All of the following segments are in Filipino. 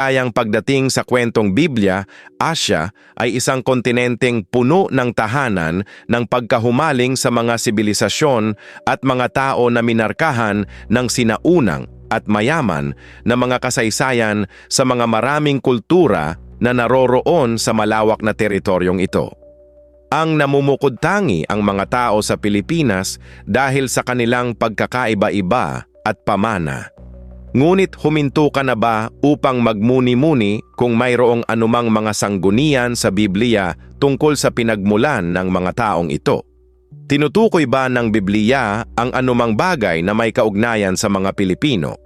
Maligayang pagdating sa kwentong Biblia, Asya ay isang kontinenteng puno ng tahanan ng pagkahumaling sa mga sibilisasyon at mga tao na minarkahan ng sinaunang at mayaman na mga kasaysayan sa mga maraming kultura na naroroon sa malawak na teritoryong ito. Ang namumukod tangi ang mga tao sa Pilipinas dahil sa kanilang pagkakaiba-iba at pamana. Ngunit huminto ka na ba upang magmuni-muni kung mayroong anumang mga sanggunian sa Biblia tungkol sa pinagmulan ng mga taong ito? Tinutukoy ba ng Biblia ang anumang bagay na may kaugnayan sa mga Pilipino?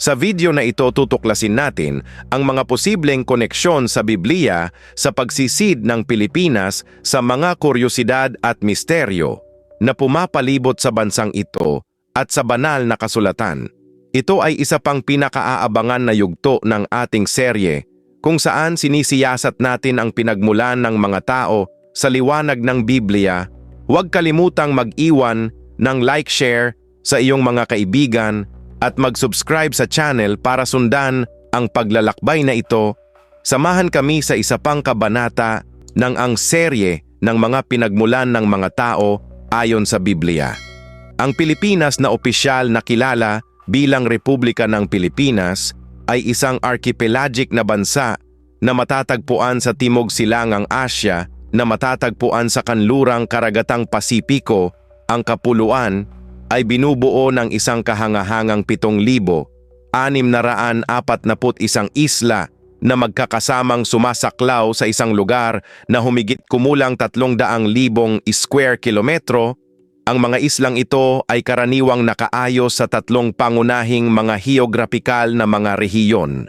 Sa video na ito tutuklasin natin ang mga posibleng koneksyon sa Biblia sa pagsisid ng Pilipinas sa mga kuryosidad at misteryo na pumapalibot sa bansang ito at sa banal na kasulatan. Ito ay isa pang pinakaaabangan na yugto ng ating serye kung saan sinisiyasat natin ang pinagmulan ng mga tao sa liwanag ng Biblia. Huwag kalimutang mag-iwan ng like share sa iyong mga kaibigan at mag-subscribe sa channel para sundan ang paglalakbay na ito. Samahan kami sa isa pang kabanata ng ang serye ng mga pinagmulan ng mga tao ayon sa Biblia. Ang Pilipinas na opisyal na kilala bilang Republika ng Pilipinas ay isang archipelagic na bansa na matatagpuan sa Timog Silangang Asya na matatagpuan sa kanlurang karagatang Pasipiko, ang kapuluan ay binubuo ng isang kahangahangang 7,641 isla na magkakasamang sumasaklaw sa isang lugar na humigit kumulang 300,000 square kilometro ang mga islang ito ay karaniwang nakaayos sa tatlong pangunahing mga geograpikal na mga rehiyon.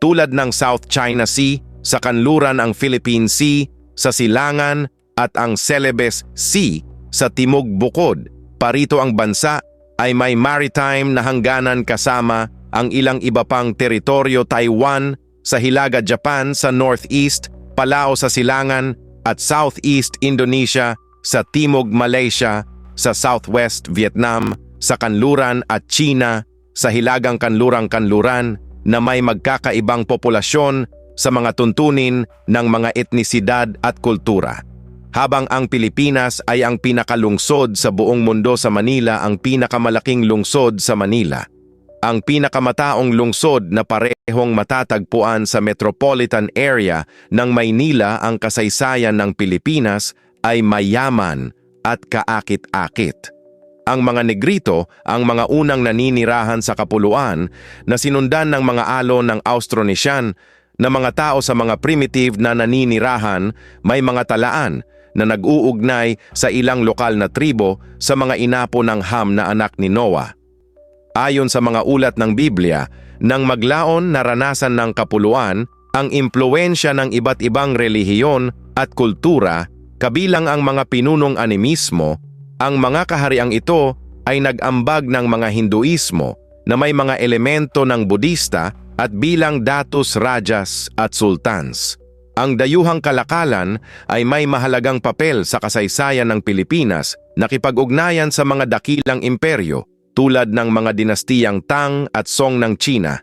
Tulad ng South China Sea, sa kanluran ang Philippine Sea, sa Silangan at ang Celebes Sea sa Timog Bukod. Parito ang bansa ay may maritime na hangganan kasama ang ilang iba pang teritoryo Taiwan sa Hilaga Japan sa northeast, Palau sa Silangan at southeast Indonesia sa Timog Malaysia sa Southwest Vietnam, sa Kanluran at China, sa Hilagang Kanlurang-Kanluran na may magkakaibang populasyon sa mga tuntunin ng mga etnisidad at kultura. Habang ang Pilipinas ay ang pinakalungsod sa buong mundo sa Manila ang pinakamalaking lungsod sa Manila. Ang pinakamataong lungsod na parehong matatagpuan sa metropolitan area ng Maynila ang kasaysayan ng Pilipinas ay mayaman at kaakit-akit. Ang mga negrito ang mga unang naninirahan sa kapuluan na sinundan ng mga alon ng Austronesian na mga tao sa mga primitive na naninirahan may mga talaan na nag-uugnay sa ilang lokal na tribo sa mga inapo ng Ham na anak ni Noah. Ayon sa mga ulat ng Biblia, nang maglaon naranasan ng kapuluan ang impluensya ng iba't ibang relihiyon at kultura Kabilang ang mga pinunong animismo, ang mga kahariang ito ay nag-ambag ng mga Hinduismo na may mga elemento ng Budista at bilang datus rajas at sultans. Ang dayuhang kalakalan ay may mahalagang papel sa kasaysayan ng Pilipinas nakipag-ugnayan sa mga dakilang imperyo tulad ng mga dinastiyang Tang at Song ng China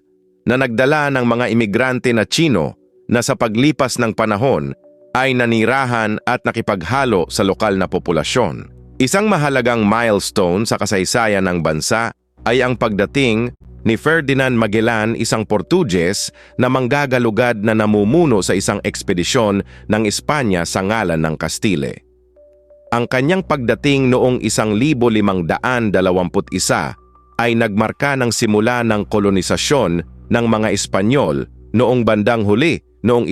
na nagdala ng mga imigrante na Chino na sa paglipas ng panahon ay nanirahan at nakipaghalo sa lokal na populasyon. Isang mahalagang milestone sa kasaysayan ng bansa ay ang pagdating ni Ferdinand Magellan, isang Portuges na manggagalugad na namumuno sa isang ekspedisyon ng Espanya sa ngalan ng Kastile. Ang kanyang pagdating noong 1521 ay nagmarka ng simula ng kolonisasyon ng mga Espanyol noong bandang huli noong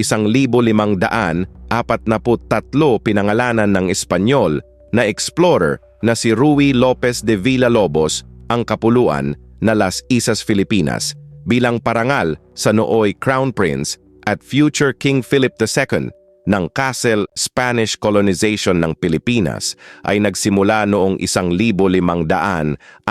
1543 pinangalanan ng Espanyol na explorer na si Rui Lopez de Villalobos ang kapuluan na Las Isas Filipinas bilang parangal sa nooy Crown Prince at future King Philip II ng Castle Spanish colonization ng Pilipinas ay nagsimula noong 1565.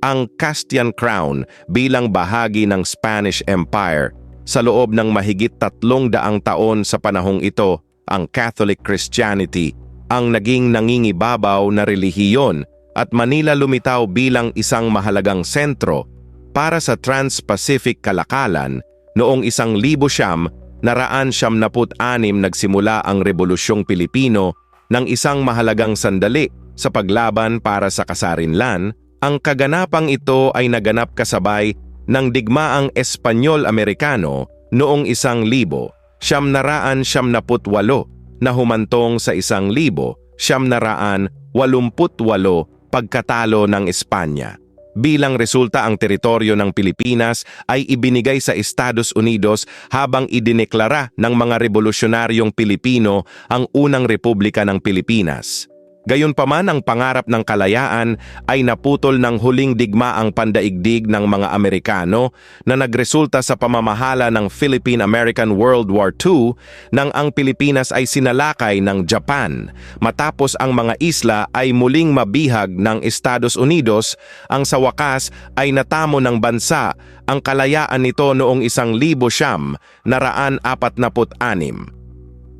Ang Castilian Crown bilang bahagi ng Spanish Empire sa loob ng mahigit tatlong daang taon sa panahong ito, ang Catholic Christianity ang naging nangingibabaw na relihiyon at Manila lumitaw bilang isang mahalagang sentro para sa Trans-Pacific Kalakalan noong isang libo siyam naraan siyam naput anim nagsimula ang Rebolusyong Pilipino ng isang mahalagang sandali sa paglaban para sa kasarinlan, ang kaganapang ito ay naganap kasabay ng digmaang Espanyol-Amerikano noong isang libo, siyam naraan siyam naput walo na humantong sa isang libo, siyam naraan walumput walo pagkatalo ng Espanya. Bilang resulta ang teritoryo ng Pilipinas ay ibinigay sa Estados Unidos habang idineklara ng mga revolusyonaryong Pilipino ang unang Republika ng Pilipinas. Gayunpaman ang pangarap ng kalayaan ay naputol ng huling digmaang pandaigdig ng mga Amerikano na nagresulta sa pamamahala ng Philippine-American World War II nang ang Pilipinas ay sinalakay ng Japan. Matapos ang mga isla ay muling mabihag ng Estados Unidos, ang sa wakas ay natamo ng bansa ang kalayaan nito noong isang libo siyam naraan apat naput anim.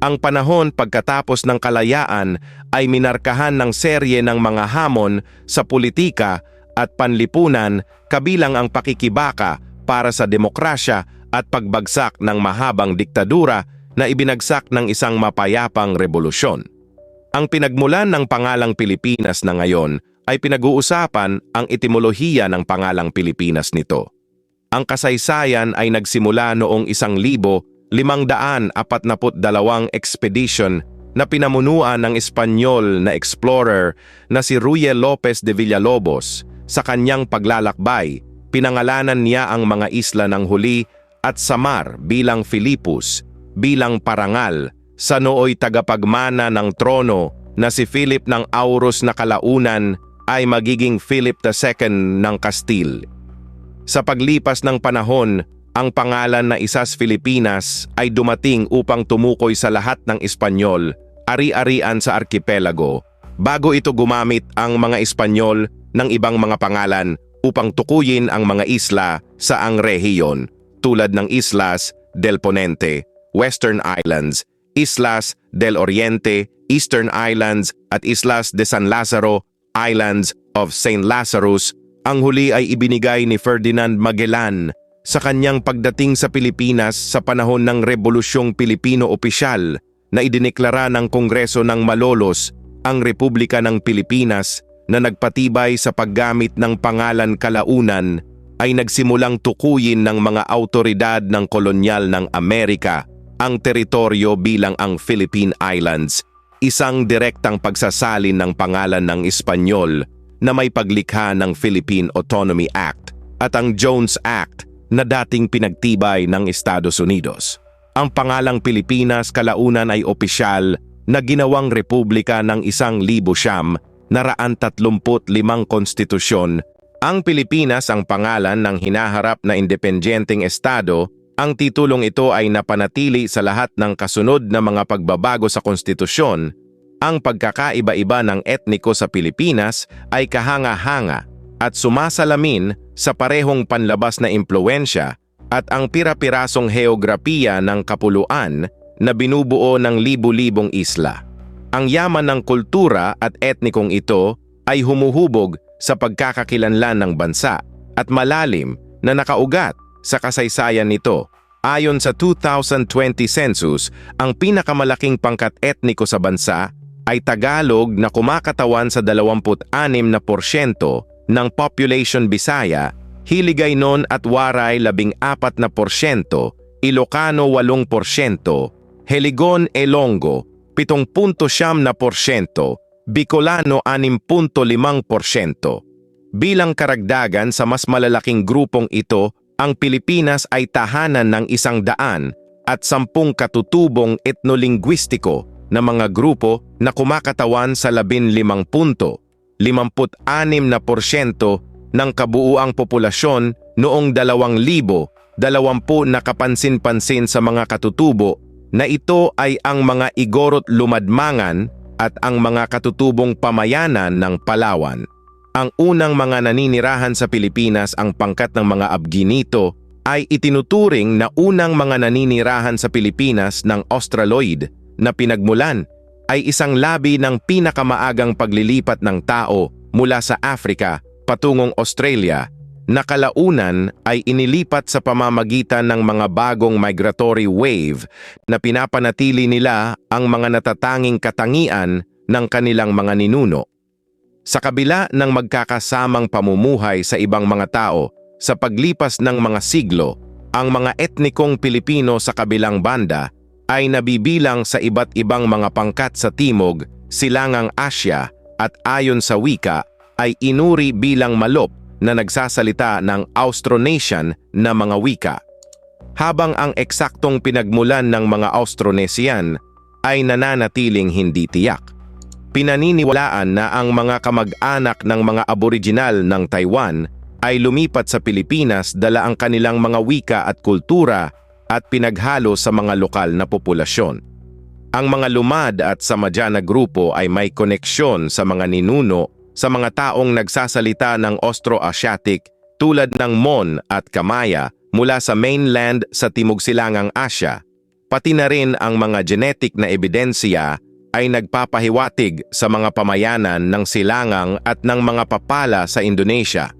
Ang panahon pagkatapos ng kalayaan ay minarkahan ng serye ng mga hamon sa politika at panlipunan kabilang ang pakikibaka para sa demokrasya at pagbagsak ng mahabang diktadura na ibinagsak ng isang mapayapang revolusyon. Ang pinagmulan ng pangalang Pilipinas na ngayon ay pinag-uusapan ang etimolohiya ng pangalang Pilipinas nito. Ang kasaysayan ay nagsimula noong isang libo limang daan apat naput dalawang expedition na pinamunuan ng Espanyol na explorer na si Ruy Lopez de Villalobos sa kanyang paglalakbay, pinangalanan niya ang mga isla ng huli at Samar bilang Filipus, bilang parangal sa nooy tagapagmana ng trono na si Philip ng Aurus na kalaunan ay magiging Philip II ng Castile. Sa paglipas ng panahon, ang pangalan na Isas Filipinas ay dumating upang tumukoy sa lahat ng Espanyol, ari-arian sa arkipelago, bago ito gumamit ang mga Espanyol ng ibang mga pangalan upang tukuyin ang mga isla sa ang rehiyon tulad ng Islas del Ponente, Western Islands, Islas del Oriente, Eastern Islands at Islas de San Lazaro, Islands of St. Lazarus. Ang huli ay ibinigay ni Ferdinand Magellan sa kanyang pagdating sa Pilipinas sa panahon ng Rebolusyong Pilipino opisyal na idineklara ng Kongreso ng Malolos ang Republika ng Pilipinas na nagpatibay sa paggamit ng pangalan kalaunan ay nagsimulang tukuyin ng mga autoridad ng kolonyal ng Amerika ang teritoryo bilang ang Philippine Islands, isang direktang pagsasalin ng pangalan ng Espanyol na may paglikha ng Philippine Autonomy Act at ang Jones Act na dating pinagtibay ng Estados Unidos. Ang pangalang Pilipinas kalaunan ay opisyal na ginawang republika ng isang libo siyam naraan tatlumput limang konstitusyon. Ang Pilipinas ang pangalan ng hinaharap na independyenteng estado ang titulong ito ay napanatili sa lahat ng kasunod na mga pagbabago sa konstitusyon. Ang pagkakaiba-iba ng etniko sa Pilipinas ay kahanga-hanga at sumasalamin sa parehong panlabas na impluensya at ang pira-pirasong heograpiya ng kapuluan na binubuo ng libu-libong isla. Ang yaman ng kultura at etnikong ito ay humuhubog sa pagkakakilanlan ng bansa at malalim na nakaugat sa kasaysayan nito. Ayon sa 2020 census, ang pinakamalaking pangkat etniko sa bansa ay Tagalog na kumakatawan sa 26 na porsyento ng population Bisaya, Hiligaynon at Waray 14 na porsyento, Ilocano 8 porsyento, Heligon Elongo 7.7 na porsyento, Bicolano 6.5 porsyento. Bilang karagdagan sa mas malalaking grupong ito, ang Pilipinas ay tahanan ng isang daan at sampung katutubong etnolingwistiko na mga grupo na kumakatawan sa 15 punto 56 na porsyento ng kabuuang populasyon noong 2000, 20 na kapansin-pansin sa mga katutubo na ito ay ang mga Igorot Lumadmangan at ang mga katutubong pamayanan ng Palawan. Ang unang mga naninirahan sa Pilipinas ang pangkat ng mga Abginito ay itinuturing na unang mga naninirahan sa Pilipinas ng Australoid na pinagmulan ay isang labi ng pinakamaagang paglilipat ng tao mula sa Africa patungong Australia na kalaunan ay inilipat sa pamamagitan ng mga bagong migratory wave na pinapanatili nila ang mga natatanging katangian ng kanilang mga ninuno. Sa kabila ng magkakasamang pamumuhay sa ibang mga tao sa paglipas ng mga siglo, ang mga etnikong Pilipino sa kabilang banda ay nabibilang sa iba't ibang mga pangkat sa Timog, Silangang Asya at ayon sa wika ay inuri bilang malop na nagsasalita ng Austronesian na mga wika. Habang ang eksaktong pinagmulan ng mga Austronesian ay nananatiling hindi tiyak. Pinaniniwalaan na ang mga kamag-anak ng mga aboriginal ng Taiwan ay lumipat sa Pilipinas dala ang kanilang mga wika at kultura at pinaghalo sa mga lokal na populasyon. Ang mga lumad at samadya na grupo ay may koneksyon sa mga ninuno sa mga taong nagsasalita ng Austro-Asiatic tulad ng Mon at Kamaya mula sa mainland sa Timog Silangang Asya. Pati na rin ang mga genetic na ebidensya ay nagpapahiwatig sa mga pamayanan ng Silangang at ng mga papala sa Indonesia.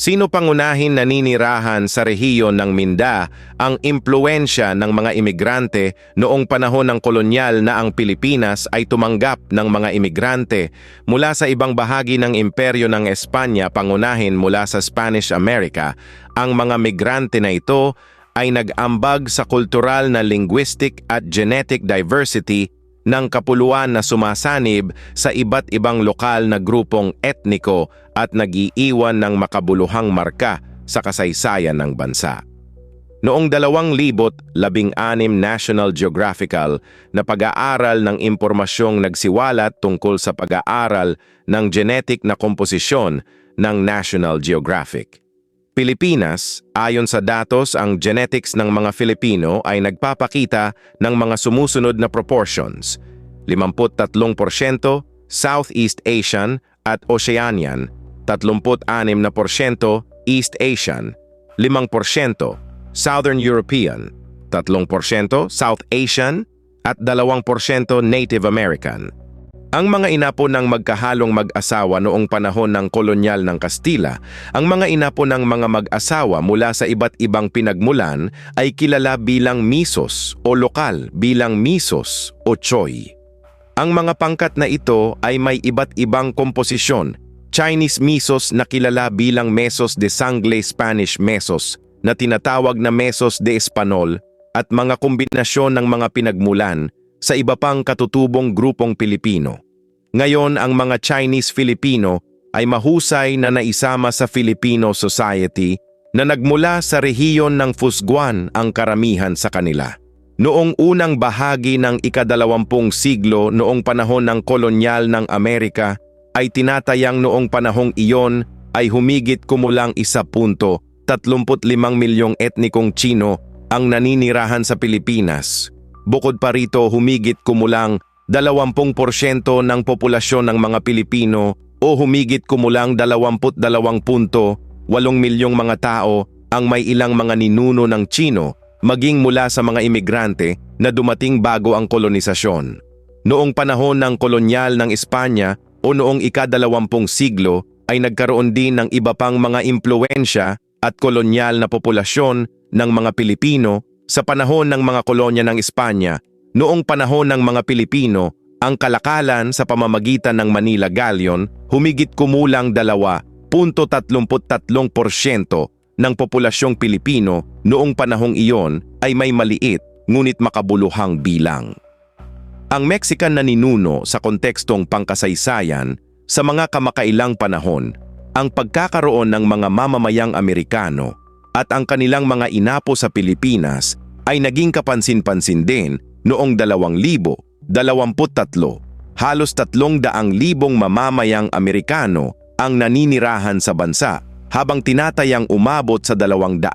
Sino pangunahin naninirahan sa rehiyon ng Minda ang impluensya ng mga imigrante noong panahon ng kolonyal na ang Pilipinas ay tumanggap ng mga imigrante mula sa ibang bahagi ng imperyo ng Espanya pangunahin mula sa Spanish America, ang mga migrante na ito ay nag-ambag sa kultural na linguistic at genetic diversity ng kapuluan na sumasanib sa iba't ibang lokal na grupong etniko at nag-iiwan ng makabuluhang marka sa kasaysayan ng bansa. Noong 2016 National Geographical na pag-aaral ng impormasyong nagsiwalat tungkol sa pag-aaral ng genetic na komposisyon ng National Geographic. Pilipinas, ayon sa datos ang genetics ng mga Filipino ay nagpapakita ng mga sumusunod na proportions. 53% Southeast Asian at Oceanian, 36% East Asian, 5% Southern European, 3% South Asian at 2% Native American. Ang mga inapo ng magkahalong mag-asawa noong panahon ng kolonyal ng Kastila, ang mga inapo ng mga mag-asawa mula sa iba't ibang pinagmulan ay kilala bilang misos o lokal bilang misos o choy. Ang mga pangkat na ito ay may iba't ibang komposisyon. Chinese misos na kilala bilang mesos de sangle Spanish mesos na tinatawag na mesos de Espanol at mga kombinasyon ng mga pinagmulan sa iba pang katutubong grupong Pilipino. Ngayon ang mga Chinese Filipino ay mahusay na naisama sa Filipino society na nagmula sa rehiyon ng Fusguan ang karamihan sa kanila. Noong unang bahagi ng ikadalawampung siglo noong panahon ng kolonyal ng Amerika ay tinatayang noong panahong iyon ay humigit kumulang 1.35 milyong etnikong Chino ang naninirahan sa Pilipinas Bukod pa rito, humigit kumulang 20% ng populasyon ng mga Pilipino o humigit kumulang 22.8 milyong mga tao ang may ilang mga ninuno ng Chino maging mula sa mga imigrante na dumating bago ang kolonisasyon. Noong panahon ng kolonyal ng Espanya o noong ikadalawampung siglo ay nagkaroon din ng iba pang mga impluensya at kolonyal na populasyon ng mga Pilipino sa panahon ng mga kolonya ng Espanya, noong panahon ng mga Pilipino, ang kalakalan sa pamamagitan ng Manila Galleon humigit kumulang 2.33% ng populasyong Pilipino noong panahong iyon ay may maliit ngunit makabuluhang bilang. Ang Mexican na ninuno sa kontekstong pangkasaysayan sa mga kamakailang panahon, ang pagkakaroon ng mga mamamayang Amerikano at ang kanilang mga inapo sa Pilipinas ay naging kapansin-pansin din noong 2023. Halos 300,000 mamamayang Amerikano ang naninirahan sa bansa habang tinatayang umabot sa 200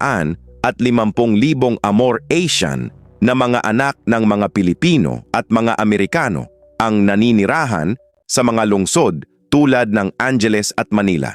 at 50,000 Amor Asian na mga anak ng mga Pilipino at mga Amerikano ang naninirahan sa mga lungsod tulad ng Angeles at Manila.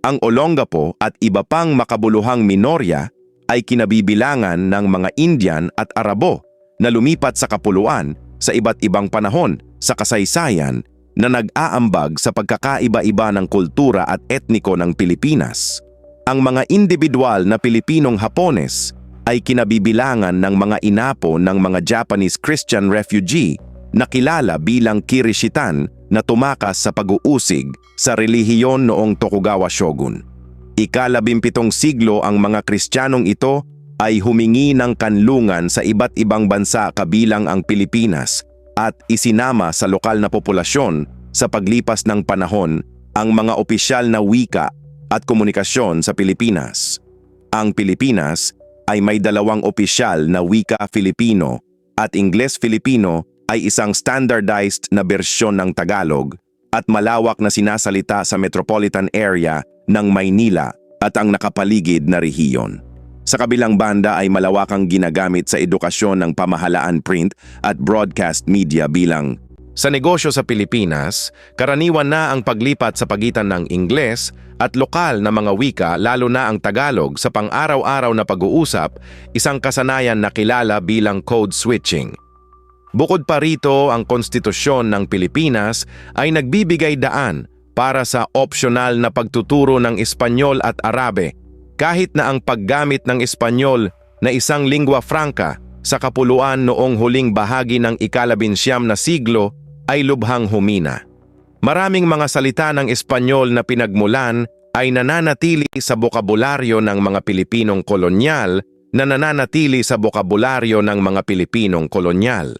Ang Olongapo at iba pang makabuluhang minorya ay kinabibilangan ng mga Indian at Arabo na lumipat sa kapuluan sa iba't ibang panahon sa kasaysayan na nag-aambag sa pagkakaiba-iba ng kultura at etniko ng Pilipinas. Ang mga individual na Pilipinong Hapones ay kinabibilangan ng mga inapo ng mga Japanese Christian refugee na kilala bilang Kirishitan na tumakas sa pag-uusig sa relihiyon noong Tokugawa Shogun. Ikalabimpitong siglo ang mga Kristiyanong ito ay humingi ng kanlungan sa iba't ibang bansa kabilang ang Pilipinas at isinama sa lokal na populasyon sa paglipas ng panahon ang mga opisyal na wika at komunikasyon sa Pilipinas. Ang Pilipinas ay may dalawang opisyal na wika Filipino at Ingles-Filipino ay isang standardized na bersyon ng Tagalog at malawak na sinasalita sa metropolitan area ng Maynila at ang nakapaligid na rehiyon. Sa kabilang banda ay malawakang ginagamit sa edukasyon ng pamahalaan print at broadcast media bilang sa negosyo sa Pilipinas, karaniwan na ang paglipat sa pagitan ng Ingles at lokal na mga wika lalo na ang Tagalog sa pang-araw-araw na pag-uusap, isang kasanayan na kilala bilang code switching. Bukod pa rito, ang konstitusyon ng Pilipinas ay nagbibigay daan para sa optional na pagtuturo ng Espanyol at Arabe, kahit na ang paggamit ng Espanyol na isang lingua franca sa kapuluan noong huling bahagi ng ikalabinsyam na siglo ay lubhang humina. Maraming mga salita ng Espanyol na pinagmulan ay nananatili sa bokabularyo ng mga Pilipinong kolonyal na nananatili sa bokabularyo ng mga Pilipinong kolonyal.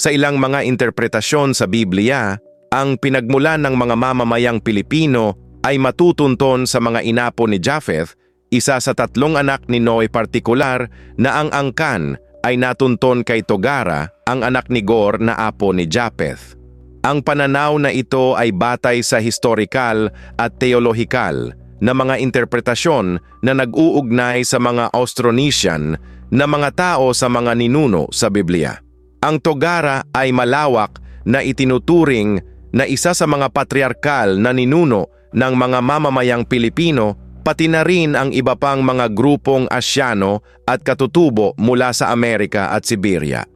Sa ilang mga interpretasyon sa Biblia, ang pinagmulan ng mga mamamayang Pilipino ay matutunton sa mga inapo ni Japheth, isa sa tatlong anak ni Noe partikular na ang angkan ay natunton kay Togara, ang anak ni Gor na apo ni Japheth. Ang pananaw na ito ay batay sa historikal at teolohikal na mga interpretasyon na nag-uugnay sa mga Austronesian na mga tao sa mga ninuno sa Biblia. Ang Togara ay malawak na itinuturing na isa sa mga patriarkal na ninuno ng mga mamamayang Pilipino pati na rin ang iba pang mga grupong Asyano at katutubo mula sa Amerika at Siberia.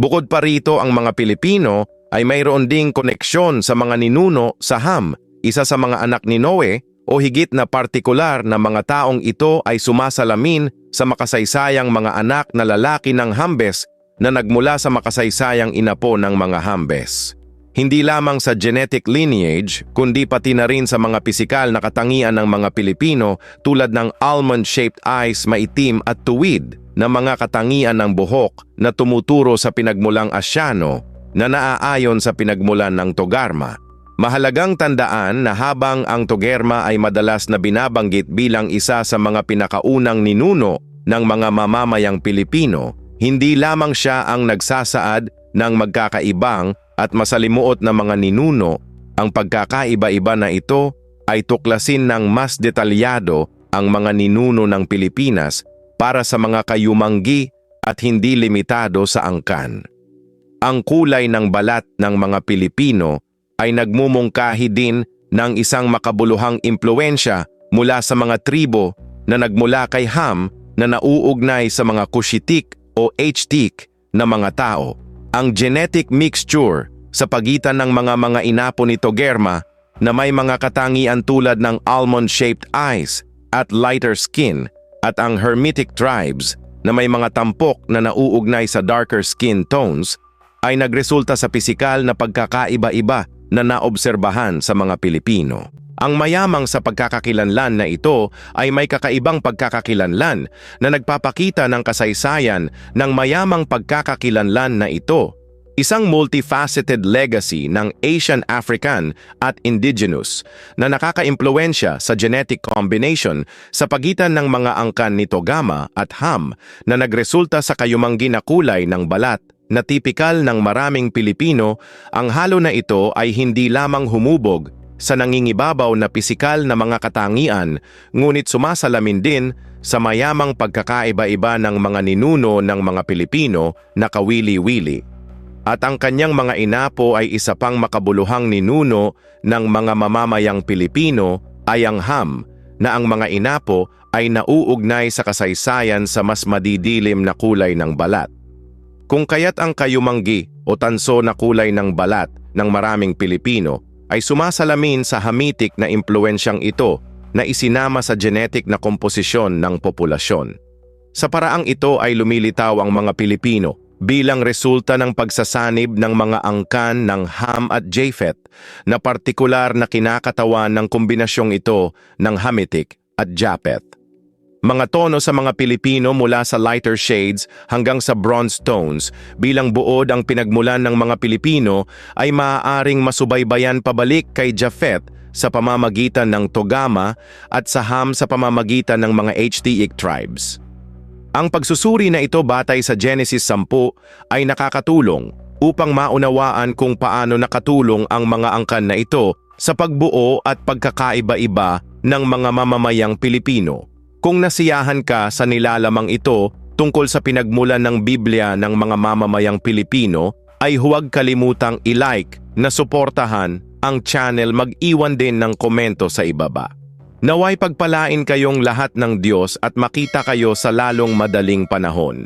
Bukod pa rito ang mga Pilipino ay mayroon ding koneksyon sa mga ninuno sa Ham, isa sa mga anak ni Noe o higit na partikular na mga taong ito ay sumasalamin sa makasaysayang mga anak na lalaki ng Hambes na nagmula sa makasaysayang inapo ng mga Hambes. Hindi lamang sa genetic lineage, kundi pati na rin sa mga pisikal na katangian ng mga Pilipino tulad ng almond-shaped eyes maitim at tuwid na mga katangian ng buhok na tumuturo sa pinagmulang Asyano na naaayon sa pinagmulan ng Togarma. Mahalagang tandaan na habang ang Togerma ay madalas na binabanggit bilang isa sa mga pinakaunang ninuno ng mga mamamayang Pilipino, hindi lamang siya ang nagsasaad ng magkakaibang at masalimuot na mga ninuno, ang pagkakaiba-iba na ito ay tuklasin ng mas detalyado ang mga ninuno ng Pilipinas para sa mga kayumanggi at hindi limitado sa angkan. Ang kulay ng balat ng mga Pilipino ay nagmumungkahi din ng isang makabuluhang impluensya mula sa mga tribo na nagmula kay Ham na nauugnay sa mga Kushitik o Htik na mga tao ang genetic mixture sa pagitan ng mga mga inapo ni Togerma na may mga katangian tulad ng almond-shaped eyes at lighter skin at ang Hermetic tribes na may mga tampok na nauugnay sa darker skin tones ay nagresulta sa pisikal na pagkakaiba-iba na naobserbahan sa mga Pilipino. Ang mayamang sa pagkakakilanlan na ito ay may kakaibang pagkakakilanlan na nagpapakita ng kasaysayan ng mayamang pagkakakilanlan na ito. Isang multifaceted legacy ng Asian African at Indigenous na nakakaimpluensya sa genetic combination sa pagitan ng mga angkan ni Togama at Ham na nagresulta sa kayumanggi na kulay ng balat na tipikal ng maraming Pilipino, ang halo na ito ay hindi lamang humubog sa nangingibabaw na pisikal na mga katangian, ngunit sumasalamin din sa mayamang pagkakaiba-iba ng mga ninuno ng mga Pilipino na kawili-wili. At ang kanyang mga inapo ay isa pang makabuluhang ninuno ng mga mamamayang Pilipino ay ang Ham, na ang mga inapo ay nauugnay sa kasaysayan sa mas madidilim na kulay ng balat. Kung kaya't ang kayumanggi o tanso na kulay ng balat ng maraming Pilipino ay sumasalamin sa hamitik na impluensyang ito na isinama sa genetic na komposisyon ng populasyon. Sa paraang ito ay lumilitaw ang mga Pilipino bilang resulta ng pagsasanib ng mga angkan ng Ham at Japheth na partikular na kinakatawan ng kombinasyong ito ng Hamitic at Japheth. Mga tono sa mga Pilipino mula sa lighter shades hanggang sa bronze tones bilang buod ang pinagmulan ng mga Pilipino ay maaaring masubaybayan pabalik kay Japheth sa pamamagitan ng Togama at sa Ham sa pamamagitan ng mga Hthic tribes. Ang pagsusuri na ito batay sa Genesis 10 ay nakakatulong upang maunawaan kung paano nakatulong ang mga angkan na ito sa pagbuo at pagkakaiba-iba ng mga mamamayang Pilipino. Kung nasiyahan ka sa nilalamang ito tungkol sa pinagmulan ng Biblia ng mga mamamayang Pilipino, ay huwag kalimutang i-like na suportahan ang channel mag-iwan din ng komento sa ibaba. Naway pagpalain kayong lahat ng Diyos at makita kayo sa lalong madaling panahon.